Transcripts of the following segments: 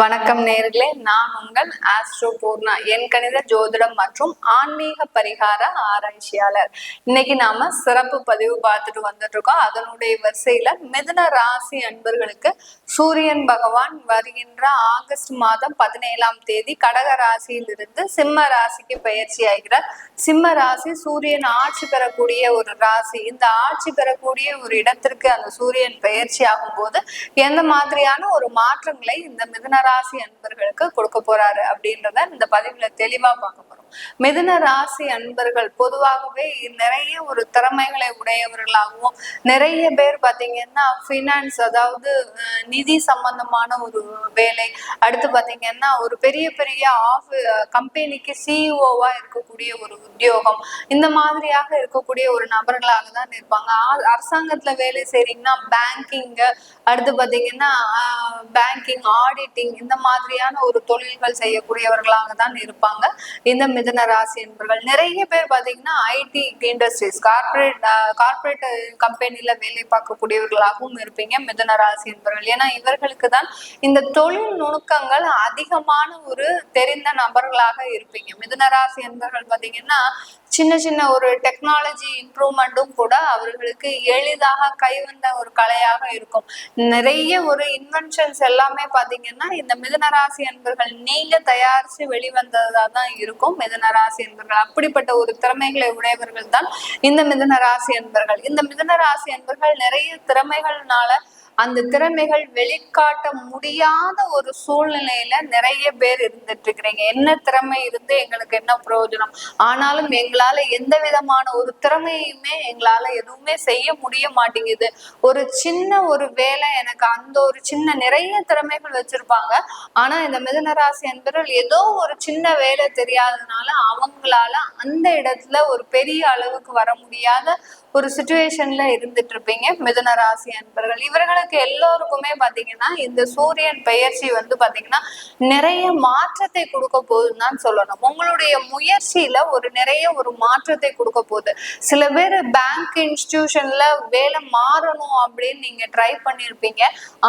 வணக்கம் நேர்களே. நான் உங்கள் ஆஸ்ட்ரோ பூர்ணா என் கணித ஜோதிடம் மற்றும் ஆன்மீக பரிகார ஆராய்ச்சியாளர். இன்னைக்கு நாம சிறப்பு பதிவு பார்த்துட்டு வந்துட்டு இருக்கோம் அதனுடைய வரிசையில மிதுன ராசி அன்பர்களுக்கு சூரியன் பகவான் வருகின்ற ஆகஸ்ட் மாதம் பதினேழாம் தேதி கடக ராசியிலிருந்து சிம்ம ராசிக்கு பயிற்சி ஆகிறார். சிம்ம ராசி சூரியன் ஆட்சி பெறக்கூடிய ஒரு ராசி. இந்த ஆட்சி பெறக்கூடிய ஒரு இடத்திற்கு அந்த சூரியன் பயிற்சி ஆகும் போது எந்த மாதிரியான ஒரு மாற்றங்களை இந்த மிதுன ராசி அன்பர்களுக்கு கொடுக்க போறாரு அப்படின்றத இந்த பதிவுல தெளிவா பார்க்க போறோம். மிதுன ராசி அன்பர்கள் பொதுவாகவே நிறைய ஒரு திறமைகளை உடையவர்களாகவும் நிறைய பேர் பாத்தீங்கன்னா ஃபினான்ஸ் அதாவது நிதி சம்பந்தமான ஒரு வேலை அடுத்து பாத்தீங்கன்னா ஒரு பெரிய பெரிய ஆஃப் கம்பெனிக்கு சிஇஓவா இருக்கக்கூடிய ஒரு உத்தியோகம் இந்த மாதிரியாக இருக்கக்கூடிய ஒரு நபர்களாக தான் இருப்பாங்க. அரசாங்கத்துல வேலை செய்றீங்கன்னா பேங்கிங் அடுத்து பாத்தீங்கன்னா பேங்கிங் ஆடிட்டிங் இந்த மாதிரியான ஒரு தொழில்கள் செய்யக்கூடியவர்களாக தான் இருப்பாங்க. இந்த மிதன ராசி என்பவர்கள் நிறைய பேர் பாத்தீங்கன்னா ஐடி இண்டஸ்ட்ரீஸ் கார்பரேட் கார்பரேட் கம்பெனில வேலை பார்க்கக்கூடியவர்களாகவும் இருப்பீங்க மிதன ராசி என்பவர்கள் ஏன்னா இவர்களுக்கு தான் இந்த தொழில் நுணுக்கங்கள் அதிகமான ஒரு தெரிந்த நபர்களாக இருப்பீங்க. மிதன ராசி என்பவர்கள் பாத்தீங்கன்னா சின்ன சின்ன ஒரு டெக்னாலஜி இம்ப்ரூவ்மெண்ட்டும் கூட அவர்களுக்கு எளிதாக கைவந்த ஒரு கலையாக இருக்கும். நிறைய ஒரு இன்வென்ஷன்ஸ் எல்லாமே பாத்தீங்கன்னா இந்த மிதனராசி அன்பர்கள் என்பர்கள் நீங்க தயாரிச்சு வெளிவந்ததா தான் இருக்கும். மிதனராசி என்பர்கள் அப்படிப்பட்ட ஒரு திறமைகளை உடையவர்கள் தான் இந்த மிதனராசி அன்பர்கள். என்பர்கள் இந்த மிதனராசி அன்பர்கள் என்பர்கள் நிறைய திறமைகள்னால அந்த திறமைகள் வெளிக்காட்ட முடியாத ஒரு சூழ்நிலையில நிறைய பேர் இருந்துட்டு இருக்கிறீங்க என்ன திறமை இருந்து எங்களுக்கு என்ன பிரயோஜனம்? ஆனாலும் எங்களால எந்த விதமான ஒரு திறமையுமே எங்களால எதுவுமே செய்ய முடிய மாட்டேங்குது. ஒரு சின்ன ஒரு வேலை எனக்கு அந்த ஒரு சின்ன நிறைய திறமைகள் வச்சிருப்பாங்க. ஆனா இந்த மிதனராசி என்பவர்கள் ஏதோ ஒரு சின்ன வேலை தெரியாததுனால அவங்களால அந்த இடத்துல ஒரு பெரிய அளவுக்கு வர முடியாத ஒரு சுச்சுவேஷன்ல இருந்துட்டு இருப்பீங்க மிதுன ராசி இவர்களை இவர்களுக்கு எல்லோருக்குமே பாத்தீங்கன்னா இந்த சூரியன் பெயர்ச்சி வந்து பாத்தீங்கன்னா நிறைய மாற்றத்தை கொடுக்க போகுதுன்னு தான் சொல்லணும். உங்களுடைய முயற்சியில ஒரு நிறைய ஒரு மாற்றத்தை கொடுக்க போகுது. சில பேர் பேங்க் இன்ஸ்டிடியூஷன்ல வேலை மாறணும் அப்படின்னு நீங்க ட்ரை பண்ணியிருப்பீங்க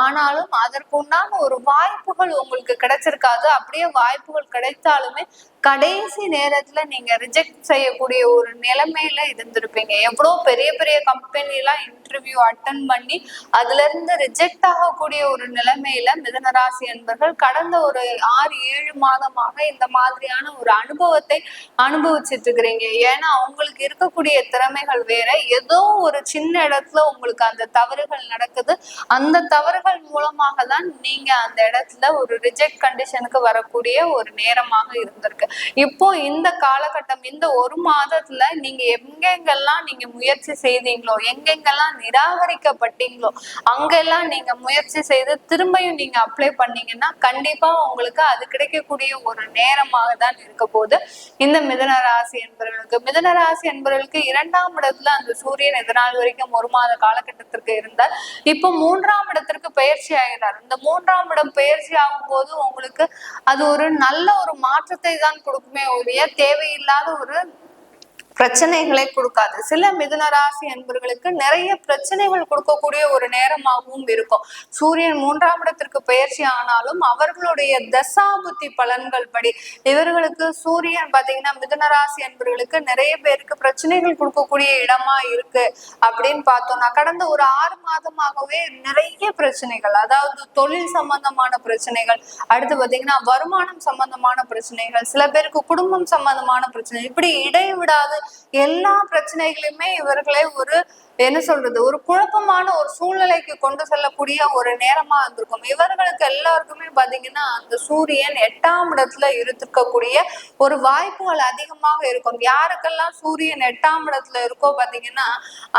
ஆனாலும் அதற்குண்டான ஒரு வாய்ப்புகள் உங்களுக்கு கிடைச்சிருக்காது. அப்படியே வாய்ப்புகள் கிடைத்தாலுமே கடைசி நேரத்துல நீங்க ரிஜெக்ட் செய்யக்கூடிய ஒரு நிலைமையில இருந்திருப்பீங்க. எவ்வளோ பெரிய பெரிய கம்பெனி எல்லாம் இன்டர்வியூ அட்டன் பண்ணி அதுல இருந்து ரிஜெக்ட் ஆகக்கூடிய ஒரு நிலைமையில மிதனராசி என்பர்கள் கடந்த ஒரு ஆறு ஏழு மாதமாக இந்த மாதிரியான ஒரு அனுபவத்தை அனுபவிச்சிட்டு இருக்கிறீங்க. ஏன்னா அவங்களுக்கு இருக்கக்கூடிய திறமைகள் வேற. ஏதோ ஒரு சின்ன இடத்துல உங்களுக்கு அந்த தவறுகள் நடக்குது. அந்த தவறுகள் மூலமாக தான் நீங்க அந்த இடத்துல ஒரு ரிஜெக்ட் கண்டிஷனுக்கு வரக்கூடிய ஒரு நேரமாக இருந்திருக்கு. இப்போ இந்த காலகட்டம் இந்த ஒரு மாதத்துல நீங்க எங்கெங்கெல்லாம் நீங்க முயற்சி செய்தீங்களோ எங்கெங்கெல்லாம் நிராகரிக்கப்பட்டீங்களோ அங்கெல்லாம் நீங்க முயற்சி செய்து திரும்பியும் நீங்க அப்ளை பண்ணீங்கன்னா கண்டிப்பா உங்களுக்கு அது கிடைக்கக்கூடிய ஒரு நேரமாக தான் இருக்க போது இந்த மிதன ராசி என்பவர்களுக்கு மிதன ராசி என்பவர்களுக்கு இரண்டாம் இடத்துல அந்த சூரியன் இதனால் வரைக்கும் ஒரு மாத காலகட்டத்திற்கு இருந்தால் இப்போ மூன்றாம் இடத்திற்கு பயிற்சி ஆகிறார். இந்த மூன்றாம் இடம் பயிற்சி ஆகும் போது உங்களுக்கு அது ஒரு நல்ல ஒரு மாற்றத்தை தான் கொடுக்குமே ஒழிய தேவையில்லாத ஒரு பிரச்சனைகளை கொடுக்காது. சில மிதுன ராசி அன்பர்களுக்கு நிறைய பிரச்சனைகள் கொடுக்கக்கூடிய ஒரு நேரமாகவும் இருக்கும். சூரியன் மூன்றாம் இடத்திற்கு பயிற்சி ஆனாலும் அவர்களுடைய தசாபுத்தி பலன்கள் படி இவர்களுக்கு சூரியன் பாத்தீங்கன்னா மிதுன ராசி அன்பர்களுக்கு நிறைய பேருக்கு பிரச்சனைகள் கொடுக்கக்கூடிய இடமா இருக்கு அப்படின்னு பார்த்தோம்னா கடந்த ஒரு ஆறு மாதமாகவே நிறைய பிரச்சனைகள் அதாவது தொழில் சம்பந்தமான பிரச்சனைகள் அடுத்து பாத்தீங்கன்னா வருமானம் சம்பந்தமான பிரச்சனைகள் சில பேருக்கு குடும்பம் சம்பந்தமான பிரச்சனை இப்படி இடைவிடாது எல்லா பிரச்சனைகளையுமே இவர்களை ஒரு என்ன சொல்றது? ஒரு குழப்பமான ஒரு சூழ்நிலைக்கு கொண்டு செல்லக்கூடிய ஒரு நேரமா இருந்திருக்கும். இவர்களுக்கு எல்லாருக்குமே பாத்தீங்கன்னா அந்த சூரியன் எட்டாம் இடத்துல இருந்திருக்கக்கூடிய ஒரு வாய்ப்புகள் அதிகமாக இருக்கும். யாருக்கெல்லாம் சூரியன் எட்டாம் இடத்துல இருக்கோ பாத்தீங்கன்னா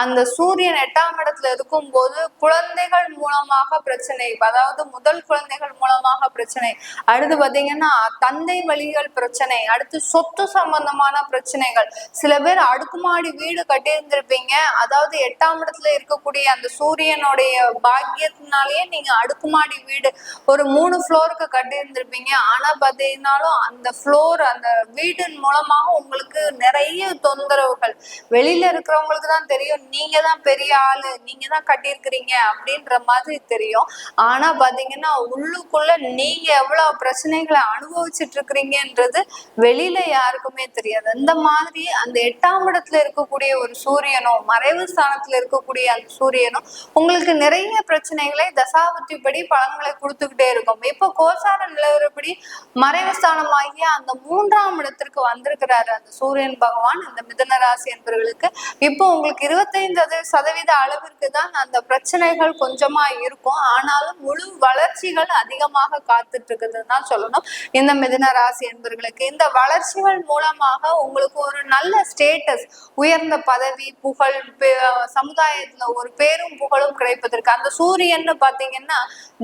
அந்த சூரியன் எட்டாம் இடத்துல இருக்கும் போது குழந்தைகள் மூலமாக பிரச்சனை அதாவது முதல் குழந்தைகள் மூலமாக பிரச்சனை. அடுத்து பாத்தீங்கன்னா தந்தை வழிகள் பிரச்சனை அடுத்து சொத்து சம்பந்தமான பிரச்சனைகள். சில பேர் அடுக்குமாடி வீடு கட்டியிருந்திருப்பீங்க. அதாவது எட்டாம் இடத்துல இருக்கக்கூடிய அந்த சூரியனுடைய பாக்கியத்தினாலேயே நீங்க அடுக்குமாடி வீடு ஒரு மூணு ஃப்ளோருக்கு கட்டி இருந்திருப்பீங்க ஆனா பாத்தீங்கன்னாலும் அந்த ஃப்ளோர் அந்த வீட்டின் மூலமாக உங்களுக்கு நிறைய தொந்தரவுகள். வெளியில இருக்கிறவங்களுக்கு தான் தெரியும். நீங்க தான் பெரிய ஆளு நீங்க தான் கட்டியிருக்கிறீங்க அப்படின்ற மாதிரி தெரியும். ஆனா பாத்தீங்கன்னா உள்ளுக்குள்ள நீங்க எவ்வளவு பிரச்சனைகளை அனுபவிச்சுட்டு இருக்கிறீங்கன்றது வெளியில யாருக்குமே தெரியாது. அந்த மாதிரி அந்த எட்டாம் இடத்துல இருக்கக்கூடிய ஒரு சூரியனும் மறைவு ஸ்தானத்துல இருக்கக்கூடிய அந்த சூரியனும் உங்களுக்கு நிறைய பிரச்சனைகளை தசாபுத்திப்படி பலன்களை கொடுத்துக்கிட்டே இருக்கும். இப்போ கோசார நிலவரப்படி மறைவு ஸ்தானமாகிய அந்த மூன்றாம் இடத்திற்கு வந்திருக்கிறாரு அந்த சூரியன் பகவான் இந்த மிதன ராசி என்பவர்களுக்கு. இப்போ உங்களுக்கு இருபத்தைந்து சதவீத அளவிற்கு தான் அந்த பிரச்சனைகள் கொஞ்சமா இருக்கும். ஆனாலும் முழு வளர்ச்சிகள் அதிகமாக காத்துட்டு இருக்குதுன்னு தான் சொல்லணும். இந்த மிதன ராசி என்பவர்களுக்கு இந்த வளர்ச்சிகள் மூலமாக உங்களுக்கு ஒரு நல்ல ஸ்டேட்டஸ் உயர்ந்த பதவி புகழ் சமுதாயத்துல ஒரு பேரும் புகழும் கிடைப்பதற்கு அந்த சூரியன்னு பாத்தீங்கன்னா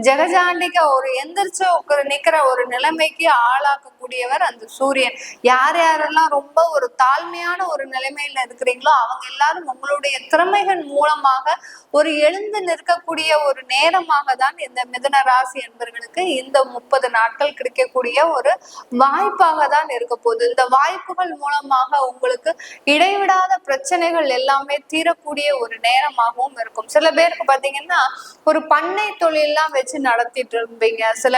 ஜெகஜாண்டிக ஒரு எந்திரிச்ச ஒரு நிக்கிற ஒரு நிலைமைக்கு ஆளாக்கக்கூடியவர் அந்த சூரியன். யார் யாரெல்லாம் ரொம்ப ஒரு தாழ்மையான ஒரு நிலைமையில இருக்கிறீங்களோ அவங்க எல்லாரும் உங்களுடைய திறமைகள் மூலமாக ஒரு எழுந்து நிற்கக்கூடிய ஒரு நேரமாக தான் இந்த மிதன ராசி என்பவர்களுக்கு இந்த முப்பது நாட்கள் கிடைக்கக்கூடிய ஒரு வாய்ப்பாக தான் இருக்க போகுது. இந்த வாய்ப்புகள் மூலமாக உங்களுக்கு இடைவிடாத பிரச்சனைகள் எல்லாமே தீரக்கூடிய ஒரு நேரமாகவும் இருக்கும். சில பேருக்கு பாத்தீங்கன்னா ஒரு பண்ணை தொழிலெல்லாம் வச்சு நடத்திட்டு இருப்பீங்க. சில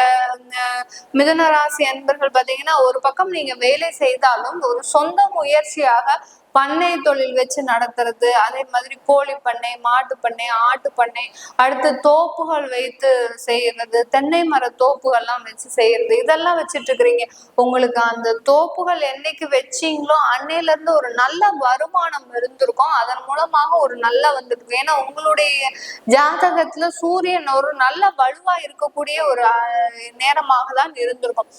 மிதுன ராசி அன்பர்கள் பாத்தீங்கன்னா ஒரு பக்கம் நீங்க வேலை செய்தாலும் ஒரு சொந்த முயற்சியாக பண்ணை தொழில் வச்சு நடத்துறது அதே மாதிரி கோழி பண்ணை மாட்டு பண்ணை ஆட்டு பண்ணை அடுத்து தோப்புகள் வைத்து செய்யறது தென்னை மர தோப்புகள்லாம் வச்சு செய்யறது இதெல்லாம் வச்சுட்டு இருக்கிறீங்க. உங்களுக்கு அந்த தோப்புகள் என்னைக்கு வச்சீங்களோ அன்னையில இருந்து ஒரு நல்ல வருமானம் இருந்திருக்கும். அதன் மூலமாக ஒரு நல்ல வந்திருக்கும். ஏன்னா உங்களுடைய ஜாதகத்துல சூரியன் ஒரு நல்ல வலுவா இருக்கக்கூடிய ஒரு நேரமாக தான் இருந்திருக்கும்.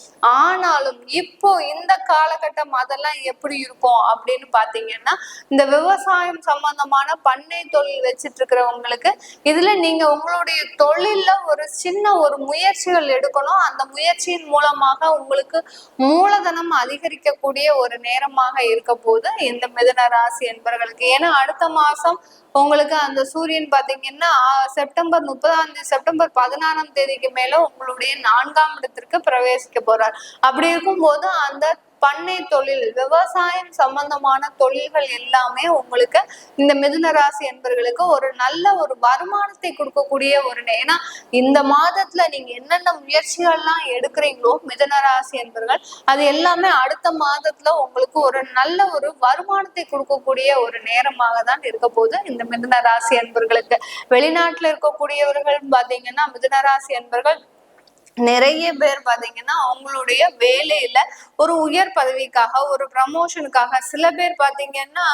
ஆனாலும் இப்போ இந்த காலகட்டம் அதெல்லாம் எப்படி இருக்கும் அப்படின்னு பாத்தீங்கன்னா இந்த விவசாயம் சம்பந்தமான பண்ணை தொழில் வச்சிட்டு இருக்கிறவங்களுக்கு இதுல நீங்க உங்களுடைய தொழில்ல ஒரு சின்ன ஒரு முயற்சிகள் எடுக்கணும். அந்த முயற்சியின் மூலமாக உங்களுக்கு மூலதனம் அதிகரிக்கக்கூடிய ஒரு நேரமாக இருக்க போது இந்த மிதன ராசி என்பவர்களுக்கு ஏன்னா அடுத்த மாசம் உங்களுக்கு அந்த சூரியன் பாத்தீங்கன்னா செப்டம்பர் முப்பதாம் தேதி செப்டம்பர் பதினாறாம் தேதிக்கு மேல உங்களுடைய நான்காம் இடத்திற்கு பிரவேசிக்க போறார். அப்படி இருக்கும்போது அந்த பண்ணை தொழில் விவசாயம் சம்பந்தமான தொழில்கள் எல்லாமே உங்களுக்கு இந்த மிதுன ராசி ஒரு நல்ல ஒரு வருமானத்தை கொடுக்கக்கூடிய ஒரு ஏன்னா இந்த மாதத்துல நீங்க என்னென்ன முயற்சிகள்லாம் எடுக்கிறீங்களோ மிதுன ராசி என்பவர்கள் அது எல்லாமே அடுத்த மாதத்துல உங்களுக்கு ஒரு நல்ல ஒரு வருமானத்தை கொடுக்கக்கூடிய ஒரு நேரமாக தான் இருக்க போது இந்த மிதுன ராசி என்பர்களுக்கு. வெளிநாட்டுல இருக்கக்கூடியவர்கள் பாத்தீங்கன்னா மிதுன ராசி நிறைய பேர் பாத்தீங்கன்னா அவங்களுடைய வேலையில ஒரு உயர் பதவிக்காக ஒரு ப்ரமோஷனுக்காக சில பேர் பாத்தீங்கன்னா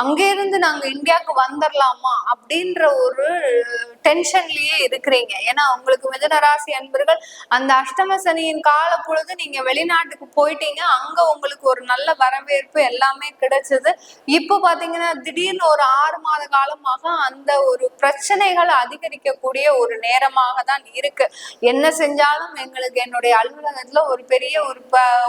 அங்கே இருந்து நாங்க இந்தியாவுக்கு வந்துடலாமா அப்படின்ற ஒரு டென்ஷன்லயே இருக்கிறீங்க. ஏன்னா உங்களுக்கு மிதனராசி அன்பர்கள் அந்த அஷ்டம சனியின் கால பொழுது நீங்க வெளிநாட்டுக்கு போயிட்டீங்க. அங்க உங்களுக்கு ஒரு நல்ல வரவேற்பு எல்லாமே கிடைச்சது. இப்போ பாத்தீங்கன்னா திடீர்னு ஒரு ஆறு மாத காலமாக அந்த ஒரு பிரச்சனைகள் அதிகரிக்கக்கூடிய ஒரு நேரமாக தான் இருக்கு. என்ன செஞ்சாலும் எங்களுக்கு என்னுடைய அலுவலகத்துல ஒரு பெரிய ஒரு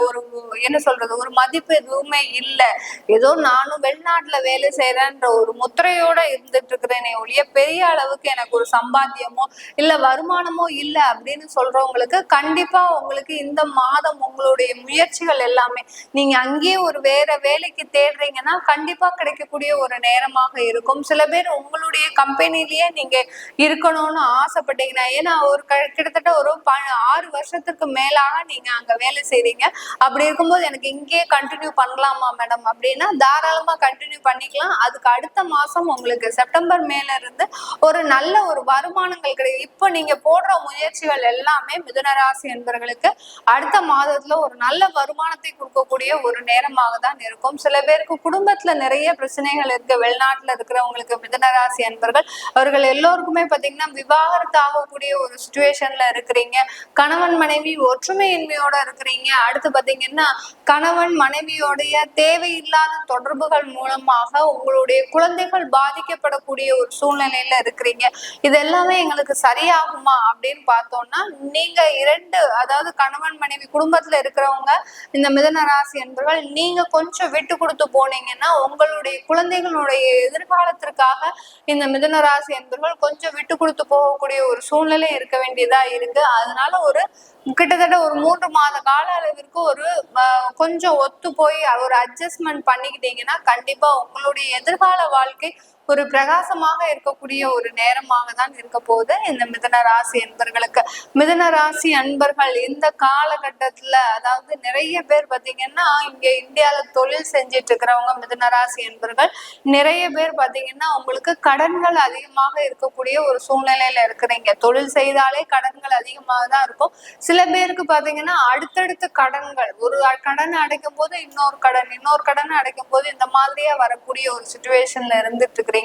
ஒரு என்ன சொல்றது ஒரு மதிப்பு எதுவுமே இல்லை. ஏதோ நானும் வெளிநாட்டுல வேலை செய்யறேன்ற ஒரு முத்திரையோட இருந்துட்டு இருக்கிறேனே ஒழிய பெரிய அளவுக்கு எனக்கு ஒரு சம்பாத்தியமோ இல்ல வருமானமோ இல்ல அப்படின்னு சொல்றவங்களுக்கு கண்டிப்பா உங்களுக்கு இந்த மாதம் உங்களுடைய முயற்சிகள் எல்லாமே நீங்க அங்கேயே ஒரு வேற வேலைக்கு தேடுறீங்கன்னா கண்டிப்பா கிடைக்கக்கூடிய ஒரு நேரமாக இருக்கும். சில பேர் உங்களுடைய கம்பெனிலேயே நீங்க இருக்கணும்னு ஆசைப்பட்டீங்கன்னா ஏன்னா ஒரு கிட்டத்தட்ட ஒரு ப- ஆறு வருஷத்துக்கு மேலாக நீங்க அங்க வேலை செய்றீங்க. அப்படி இருக்கும்போது எனக்கு இங்கேயே கண்டினியூ பண்ணலாமா மேடம் அப்படின்னா தாராளமா கண்டினியூ பண்ணி பண்ணிக்கலாம் அதுக்கு அடுத்த மாசம் உங்களுக்கு செப்டம்பர் மேல இருந்து ஒரு நல்ல ஒரு வருமானங்கள் கிடைக்கும். இப்போ நீங்க போடுற முயற்சிகள் எல்லாமே மிதுனராசி என்பவர்களுக்கு அடுத்த மாதத்துல ஒரு நல்ல வருமானத்தை கொடுக்கக்கூடிய ஒரு நேரமாக தான் இருக்கும். சில பேருக்கு குடும்பத்துல நிறைய பிரச்சனைகள் இருக்கு. வெளிநாட்டுல இருக்கிறவங்களுக்கு மிதுனராசி என்பர்கள் அவர்கள் எல்லோருக்குமே பாத்தீங்கன்னா விவாகரத்து ஆகக்கூடிய ஒரு சுச்சுவேஷன்ல இருக்கிறீங்க. கணவன் மனைவி ஒற்றுமையின்மையோட இருக்கிறீங்க. அடுத்து பாத்தீங்கன்னா கணவன் மனைவியோடைய தேவையில்லாத தொடர்புகள் மூலமாக காரணமாக உங்களுடைய குழந்தைகள் பாதிக்கப்படக்கூடிய ஒரு சூழ்நிலையில இருக்கிறீங்க. இது எல்லாமே எங்களுக்கு சரியாகுமா அப்படின்னு பார்த்தோம்னா நீங்க இரண்டு அதாவது கணவன் மனைவி குடும்பத்துல இருக்கிறவங்க இந்த மிதன ராசி என்பவர்கள் நீங்க கொஞ்சம் விட்டு கொடுத்து போனீங்கன்னா உங்களுடைய குழந்தைகளுடைய எதிர்காலத்திற்காக இந்த மிதன ராசி என்பவர்கள் கொஞ்சம் விட்டு கொடுத்து போகக்கூடிய ஒரு சூழ்நிலை இருக்க வேண்டியதா இருக்கு. அதனால ஒரு கிட்டத்தட்ட ஒரு மூன்று மாத கால அளவிற்கு ஒரு அஹ், கொஞ்சம் ஒத்து போய் ஒரு அட்ஜஸ்ட்மெண்ட் பண்ணிக்கிட்டீங்கன்னா கண்டிப்பா உங்களுடைய எதிர்கால வாழ்க்கை ஒரு பிரகாசமாக இருக்கக்கூடிய ஒரு நேரமாக தான் இருக்க போகுது. இந்த மிதன ராசி அன்பர்களுக்கு மிதன ராசி அன்பர்கள் இந்த காலகட்டத்துல அதாவது நிறைய பேர் பாத்தீங்கன்னா இங்க இந்தியால தொழில் செஞ்சிட்டு இருக்கிறவங்க மிதன ராசி அன்பர்கள். நிறைய பேர் பாத்தீங்கன்னா உங்களுக்கு கடன்கள் அதிகமாக இருக்கக்கூடிய ஒரு சூழ்நிலையில இருக்கிறீங்க. தொழில் செய்தாலே கடன்கள் அதிகமாக தான் இருக்கும். சில பேருக்கு பாத்தீங்கன்னா அடுத்தடுத்த கடன்கள் ஒரு கடன் அடைக்கும் போது இன்னொரு கடன் இன்னொரு கடன் அடைக்கும் போது இந்த மாதிரியே வரக்கூடிய ஒரு சுச்சுவேஷன்ல இருந்துட்டு இருக்கிறீங்க.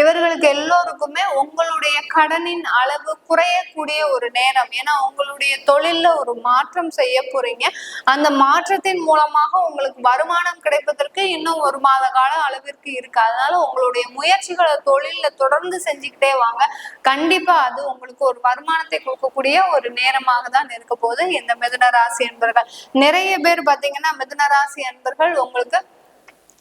இவர்களுக்கு எல்லோருக்குமே உங்களுடைய கடனின் அளவு குறையக்கூடிய ஒரு நேரம். ஏன்னா உங்களுடைய தொழில்ல ஒரு மாற்றம் செய்ய போறீங்க. அந்த மாற்றத்தின் மூலமாக உங்களுக்கு வருமானம் கிடைப்பதற்கு இன்னும் ஒரு மாத கால அளவிற்கு இருக்கு. அதனால உங்களுடைய முயற்சிகளை தொழில்ல தொடர்ந்து செஞ்சுக்கிட்டே வாங்க. கண்டிப்பா அது உங்களுக்கு ஒரு வருமானத்தை கொடுக்கக்கூடிய ஒரு நேரமாக தான் இருக்க போகுது. இந்த மிதுன ராசி என்பர்கள். நிறைய பேர் பாத்தீங்கன்னா மிதுன ராசி அன்பர்கள் உங்களுக்கு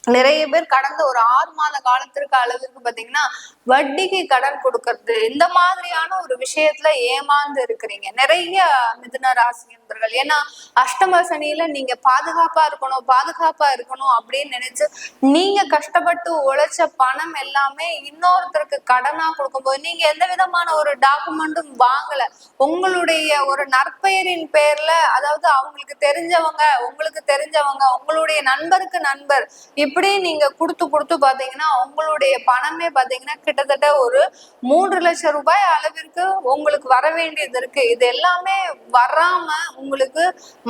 நிறைய பேர் கடந்த ஒரு ஆறு மாத காலத்திற்கு அளவிற்கு பாத்தீங்கன்னா வட்டிக்கு கடன் கொடுக்கறது இந்த மாதிரியான ஒரு விஷயத்துல ஏமாந்து இருக்கிறீங்க. நிறைய மிதுன ராசி நண்பர்கள் ஏன்னா அஷ்டம சனியில நீங்க பாதுகாப்பா இருக்கணும் பாதுகாப்பா இருக்கணும் அப்படின்னு நினைச்சு நீங்க கஷ்டப்பட்டு உழைச்ச பணம் எல்லாமே இன்னொருத்தருக்கு கடனா கொடுக்கும்போது நீங்க எந்த விதமான ஒரு டாக்குமெண்ட்டும் வாங்கல. உங்களுடைய ஒரு நற்பெயரின் பேர்ல அதாவது அவங்களுக்கு தெரிஞ்சவங்க உங்களுக்கு தெரிஞ்சவங்க உங்களுடைய நண்பருக்கு நண்பர் இப்படி நீங்க கொடுத்து கொடுத்து பாத்தீங்கன்னா உங்களுடைய பணமே பாத்தீங்கன்னா கிட்டத்தட்ட ஒரு மூன்று லட்சம் ரூபாய் அளவிற்கு உங்களுக்கு வர வேண்டியது இருக்கு. இது எல்லாமே வராம உங்களுக்கு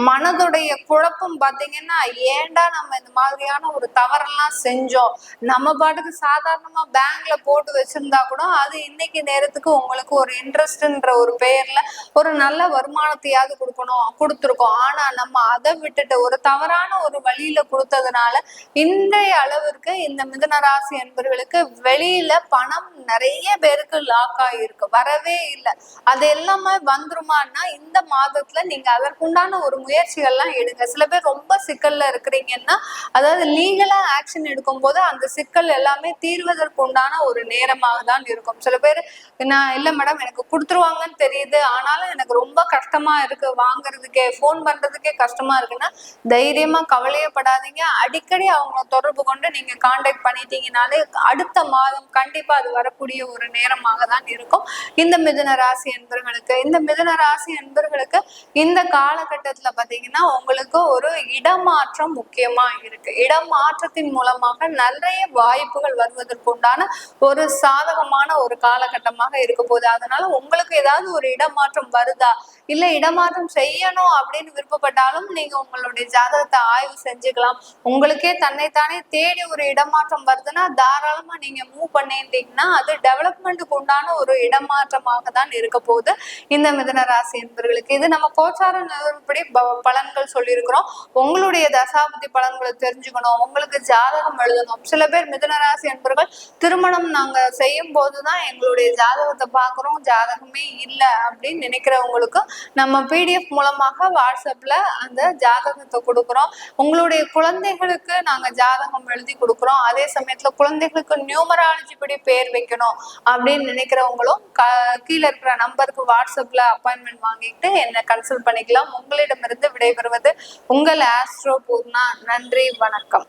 மனதுடைய குழப்பம் பாத்தீங்கன்னா ஏன்டா நம்ம இந்த மாதிரியான ஒரு தவறெல்லாம் செஞ்சோம்? நம்ம பாட்டுக்கு சாதாரணமா பேங்க்ல போட்டு வச்சிருந்தா கூட அது இன்னைக்கு நேரத்துக்கு உங்களுக்கு ஒரு இன்ட்ரெஸ்ட்ன்ற ஒரு பெயர்ல ஒரு நல்ல வருமானத்தையாவது கொடுக்கணும் கொடுத்துருக்கோம். ஆனா நம்ம அதை விட்டுட்டு ஒரு தவறான ஒரு வழியில கொடுத்ததுனால இன்றைய அளவிற்கு இந்த மிதுன ராசி என்பவர்களுக்கு வெளியில பணம் நிறைய பேருக்கு லாக் ஆகியிருக்கு வரவே இல்லை. அது எல்லாமே வந்துருமான்னா இந்த மாதத்துல நீங்க அதற்குண்டான ஒரு முயற்சிகள்லாம் எடுங்க. சில பேர் ரொம்ப சிக்கல்ல இருக்கிறீங்கன்னா அதாவது லீகலா ஆக்ஷன் எடுக்கும் போது அந்த சிக்கல் எல்லாமே தீர்வதற்கு உண்டான ஒரு நேரமாக தான் இருக்கும். சில பேர் நான் இல்ல மேடம் எனக்கு கொடுத்துருவாங்கன்னு தெரியுது. ஆனாலும் எனக்கு ரொம்ப கஷ்டமா இருக்கு. வாங்குறதுக்கே ஃபோன் பண்றதுக்கே கஷ்டமா இருக்குன்னா தைரியமா கவலையப்படாதீங்க. அடிக்கடி அவங்க தொடர்பு கொண்டு நீங்க காண்டாக்ட் பண்ணிட்டீங்கனாலே அடுத்த மாதம் கண்டிப்பா அது வரக்கூடிய ஒரு நேரமாக தான் இருக்கும். இந்த மிதுன ராசி என்பர்களுக்கு இந்த மிதுன ராசி என்பர்களுக்கு இந்த காலகட்டத்துல பாத்தீங்கன்னா உங்களுக்கு ஒரு இடமாற்றம் முக்கியமா இருக்கு. இடமாற்றத்தின் மூலமாக நிறைய வாய்ப்புகள் வருவதற்குண்டான ஒரு சாதகமான ஒரு காலகட்டமாக இருக்க போகுது. அதனால உங்களுக்கு ஏதாவது ஒரு இடமாற்றம் வருதா? இல்ல இடமாற்றம் செய்யணும் அப்படின்னு விருப்பப்பட்டாலும் நீங்க உங்களுடைய ஜாதகத்தை ஆய்வு செஞ்சுக்கலாம். உங்களுக்கே தன்னைத்தானே தேடி ஒரு இடமாற்றம் வருதுன்னா தாராளமா நீங்க மூவ் பண்ணிட்டீங்கன்னா அது டெவலப்மெண்ட்டுக்கு உண்டான ஒரு இடமாற்றமாக தான் இருக்க போகுது. இந்த மிதன ராசி என்பவர்களுக்கு. இது நம்ம கோச்சார நிலவரப்படி பலன்கள் சொல்லியிருக்கிறோம். உங்களுடைய தசாபதி பலன்களை தெரிஞ்சுக்கணும். உங்களுக்கு ஜாதகம் எழுதணும். சில பேர் மிதன ராசி என்பவர்கள் திருமணம் நாங்க செய்யும் போதுதான் எங்களுடைய ஜாதகத்தை பார்க்குறோம். ஜாதகமே இல்லை அப்படின்னு நினைக்கிறவங்களுக்கு நம்ம பிடிஎஃப் மூலமாக வாட்ஸ்அப்ல அந்த ஜாதகத்தை கொடுக்குறோம். உங்களுடைய குழந்தைகளுக்கு நாங்க ஜாதகம் எழுதி கொடுக்குறோம். அதே சமயத்துல குழந்தைகளுக்கு நியூமராலஜி படி பேர் வைக்கணும் அப்படின்னு நினைக்கிறவங்களும் கீழே இருக்கிற நம்பருக்கு வாட்ஸ்அப்ல அப்பாயின்மெண்ட் வாங்கிட்டு என்ன கன்சல்ட் பண்ணிக்கலாம். உங்களிடமிருந்து விடைபெறுவது உங்கள் ஆஸ்ட்ரோ பூர்ணா. நன்றி வணக்கம்.